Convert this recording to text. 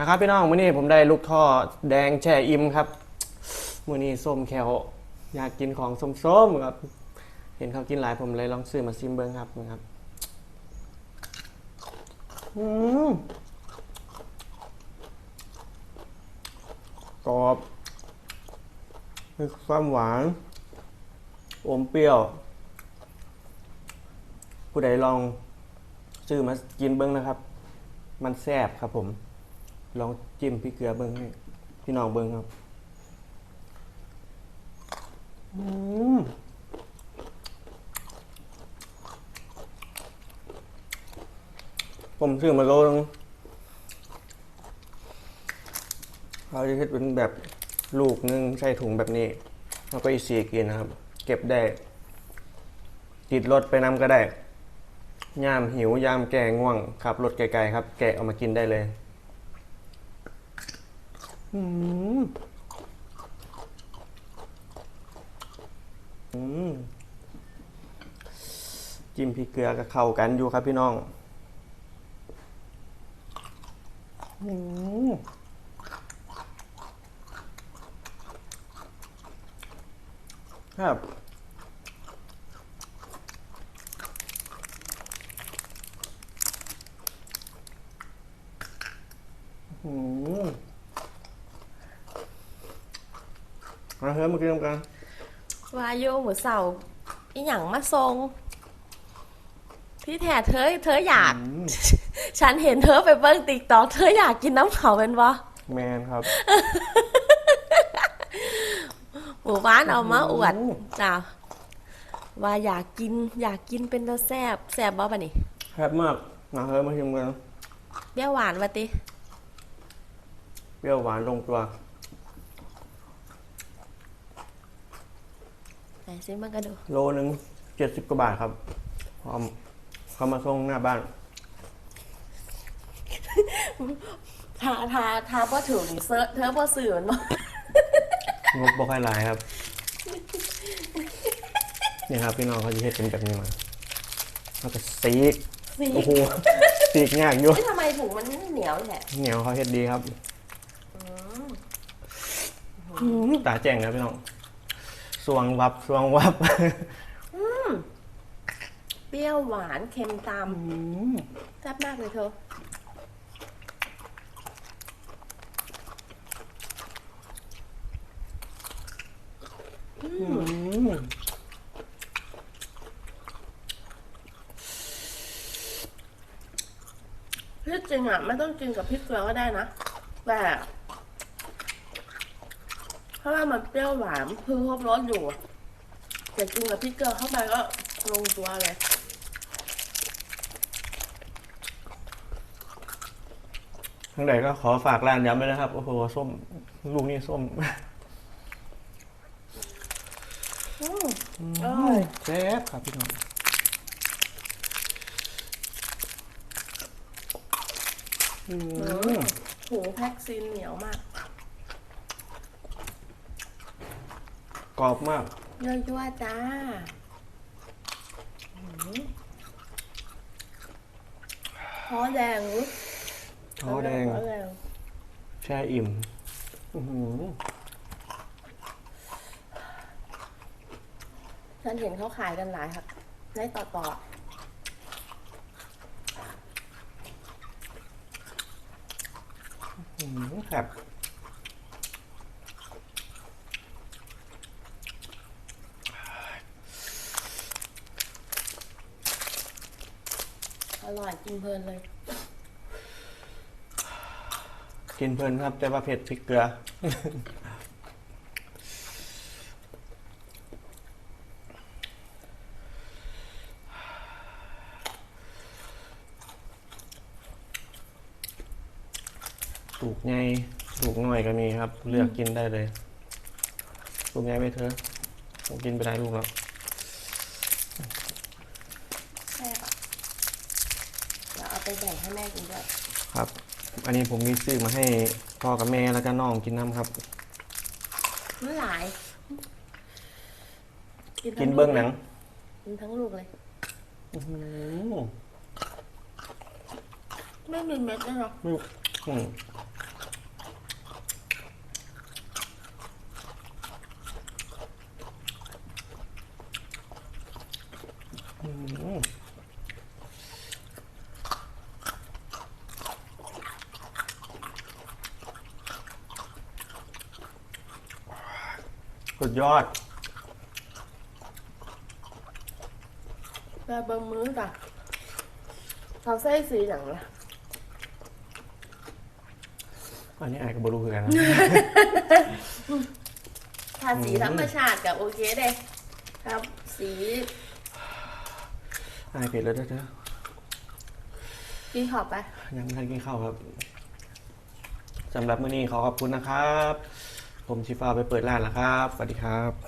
นะครับพี่น้องมื้อนี้ผมได้ลูกท่อแดงแช่อิ่มครับมื้อนี้ส้มแควอยากกินของส้มๆครับ เห็นเขากินหลายผมเลยลองซื้อมาซิมเบิ้งครับนะครับอืมกรอบมีความหวาน อมเปรี้ยว ผู้ใดลองซื้อมากินเบิ้งนะครับ มันแซ่บครับผม ลองจิ้มพริกเกลือเบิ้งให้พี่น้องเบิ้งครับอืมผมซื้อมาโลนึงเขาจะเฮ็ดเป็นแบบลูกนึงใส่ถุงแบบนี้ แล้วก็อีสีกินนะครับ เก็บได้ติดรถไปนำก็ได้ ยามหิวยามแก่ง่วงขับรถไกลๆครับ แกะเอามากินได้เลย อืมอืมจิ้มพริกเกลือก็เข้ากันอยู่ครับพี่น้องอืมครับอืม มาเฮ้ยมากินกันวาโยหมูเสาอีหยังมาทรง ที่แท้เธอเธออยาก ฉันเห็นเธอไปเบิ้งติ๊กตอกเธออยากกินน้ำเขาเป็นวะแมนครับ หมู่บ้านเอามาอวดโอ้จ้าว่าอยากกิน อยากกินเป็นตาแซบแซบบ่ปะนี่แซ่บมากมาเฮ้ยมาชิมกันเปรี้ยวหวานวะติเปรี้ยวหวานลงตัว ไหนซิมันก็ดูโลนึงเจ็ดสิบกว่าบาทครับพร้อมเขามาส่งหน้าบ้าน ทาทาทาพ่อถึงเซอร์เธอพ่อสื่อมันบ่งบบ่ค่อยหลายครับ นี่ครับพี่น้องเขาจะเฮ็ดเป็นแบบนี้มาแล้วก็ซีกสีโอ้โหซีกยากอยู่เฮ้ยทำไมถุงมันเหนียวแหละเหนียวเขาเฮ็ดดีครับตาแจ้งครับพี่น้อง สวงวับสวงวับ เปรี้ยวหวานเค็มตามแซ่บมากเลยเธออืมที่จริงอะ ไม่ต้องกินกับพริกเกลือก็ได้นะ แต่เพ ราะว่ามันเปรี้ยวหวานคือครบรสอยู่แต่กินกับพริกเกลือเข้าไปก็ลงตัวเลยทั้งใดก็ขอฝากร้านย้ำด้วยนะครับ โอ้โหส้ม ลูกนี่ส้มอืมอร่อยแซ่บครับพี่น้องอืม หูแพ็กซีนเหนียวมาก กรอบมากเยอะจ้วจ้าท้อแดงอุ๊ยท้อแดงท้อแดง แช่อิ่มอื้อหือฉันเห็นเขาขายกันหลายครับในต่อต่ออื้อหือครับ อร่อยกินเพลินเลย กินเพลินครับ แต่ว่าเผ็ดพริกเกลือ ปลูกใหญ่ลูกหน้อยก็มีครับ เลือกกินได้เลย ปลูกใหญ่ไม่เถอะผมกินไปได้ลูกแล้ว ไปแบ่งให้แม่กินด้วยครับ อันนี้ผมมีซื้อมาให้พ่อกับแม่แล้วก็น้องกินน้ำครับเมันหลายกินเบื้องหนังกินทั้งลูกเลยไม่มีเม็ดเลยหราะอืมอืม สุดยอดแบบเบิ้งมือจ้ะเขาใส่สีอย่างละอันนี้ไอ้กับบรูคือกันนะถ้าสีธรรมชาติกับโอเคเด้ครับสีไอ้เผ็ดแล้วเด้อเด้อกินขอบไป ยังไม่ทันกินข้าวครับสำหรับมื้อนี้ขอขอบคุณนะครับ ผมชิฟ้าไปเปิดร้านแล้วครับ สวัสดีครับ